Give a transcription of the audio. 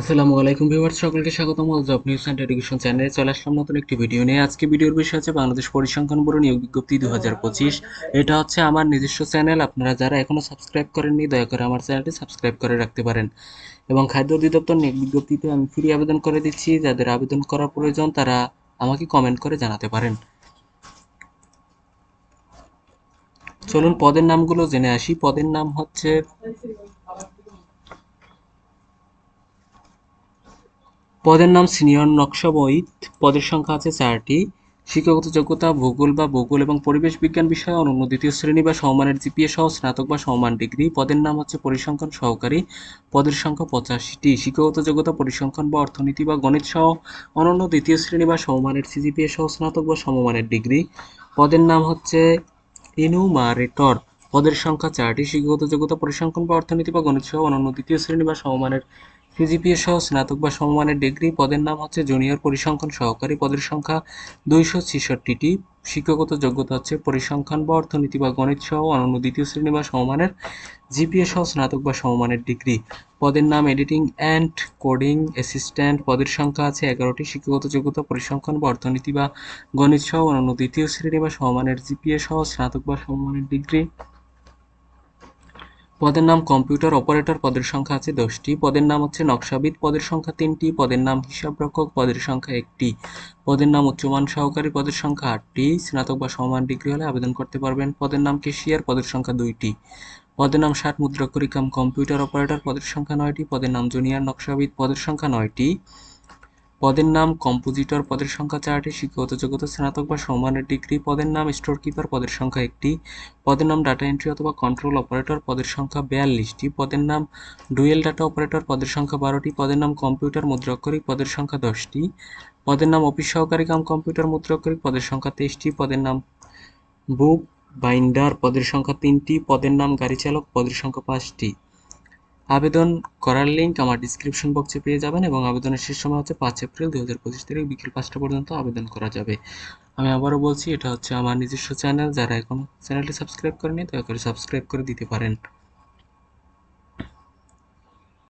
আসসালামু আলাইকুম ভিউয়ার্স, সকলকে স্বাগতম। জব নিউজ অ্যান্ড এডুকেশন চ্যানেলে চলে আসলাম নতুন একটি ভিডিও নিয়ে। আজকে ভিডিওর বিষয় হচ্ছে বাংলাদেশ পরিসংখ্যান ব্যুরো নিয়োগ বিজ্ঞপ্তি দু হাজার পঁচিশ। এটা হচ্ছে আমার নিজস্ব চ্যানেল। আপনারা যারা এখনও সাবস্ক্রাইব করেননি, দয়া করে আমার চ্যানেলটি সাবস্ক্রাইব করে রাখতে পারেন। এবং খাদ্য অধিদপ্তর নিয়োগ বিজ্ঞপ্তিতে আমি ফ্রি আবেদন করে দিচ্ছি। যাদের আবেদন করার প্রয়োজন, তারা আমাকে কমেন্ট করে জানাতে পারেন। চলুন পদের নামগুলো জেনে আসি। পদের নাম হচ্ছে পদের নাম সিনিয়র নকশাবইত পদের সংখ্যা আছে চারটি। শিক্ষাগত যোগ্যতা ভূগোল বা ভূগোল এবং পরিবেশ বিজ্ঞান বিষয়ে অনন্য। দ্বিতীয় শ্রেণি বা সমমানের জিপিএ সহ স্নাতক বা সমমান ডিগ্রি। পদের নাম হচ্ছে পরিসংখ্যান সহকারী। পদের সংখ্যা পঁচাশিটি। শিক্ষাগত যোগ্যতা পরিসংখ্যান বা অর্থনীতি বা গণিত সহ অনন্য। দ্বিতীয় শ্রেণি বা সমমানের সিজিপিএ সহ স্নাতক বা সমমানের ডিগ্রি। পদের নাম হচ্ছে ইনুমারেটর। পদের সংখ্যা চারটি, শিক্ষাগত যোগ্যতা, পরিসংখ্যান বা অর্থনীতি বা গণিত সহ অনন্য দ্বিতীয় শ্রেণি বা সমমানের সিজিপিএ সহ স্নাতক বা সমমানের ডিগ্রি। পদের নাম হচ্ছে জুনিয়র পরিসংখ্যান সহকারী। পদের সংখ্যা দুইশো ছেষট্টিটি। শিক্ষাগত যোগ্যতা হচ্ছে পরিসংখ্যান বা অর্থনীতি বা গণিত সহ অনন্য দ্বিতীয় শ্রেণি বা সমমানের জিপিএ সহ স্নাতক বা সমমানের ডিগ্রি। পদের নাম এডিটিং অ্যান্ড কোডিং অ্যাসিস্ট্যান্ট। পদের সংখ্যা আছে এগারোটি। শিক্ষাগত যোগ্যতা, পরিসংখ্যান বা অর্থনীতি বা গণিত সহ অনন্য দ্বিতীয় শ্রেণি বা সমমানের জিপিএ সহ স্নাতক বা সমমানের ডিগ্রি। পদের নাম কম্পিউটার অপারেটর পদের সংখ্যা আছে দশটি। পদের নাম হচ্ছে নকশাবিদ, পদের সংখ্যা তিনটি। পদের নাম হিসাবরক্ষক পদের সংখ্যা একটি। পদের নাম উচ্চমান সহকারী, পদের সংখ্যা আটটি। স্নাতক বা সমান ডিগ্রি হলে আবেদন করতে পারবেন। পদের নাম কেশিয়ার, পদের সংখ্যা দুইটি। পদের নাম ষাট মুদ্রাক্ষরিক কাম কম্পিউটার অপারেটর, পদের সংখ্যা নয়টি। পদের নাম জুনিয়র নকশাবিদ, পদের সংখ্যা নয়টি। পদের নাম কম্পোজিটর পদের সংখ্যা চারটি, শিক্ষাগত যোগ্যতা স্নাতক বা সমমানের ডিগ্রি পদের নাম স্টোর কিপার পদের সংখ্যা একটি, পদের নাম ডাটা এন্ট্রি অথবা কন্ট্রোল অপারেটর পদের সংখ্যা বিয়াল্লিশটি, পদের নাম ডুয়েল ডাটা অপারেটর পদের সংখ্যা বারোটি, পদের নাম কম্পিউটার মুদ্রাক্ষরিক পদের সংখ্যা দশটি, পদের নাম অফিস সহকারী কাম কম্পিউটার মুদ্রাক্ষরিক পদের সংখ্যা তেইশটি, পদের নাম বুক বাইন্ডার পদের সংখ্যা তিনটি, পদের নাম গাড়ি চালক পদের সংখ্যা পাঁচটি। আবেদন করার লিঙ্ক আমার ডিসক্রিপশন বক্সে পেয়ে যাবেন এবং আবেদনের শেষ সময় হচ্ছে পাঁচ এপ্রিল দু হাজার পঁচিশ তারিখ বিকেল পাঁচটা পর্যন্ত আবেদন করা যাবে। আমি আবারও বলছি, এটা হচ্ছে আমার নিজস্ব চ্যানেল যারা এখন চ্যানেলটি সাবস্ক্রাইব করেনি দয়া করে সাবস্ক্রাইব করে দিতে পারেন।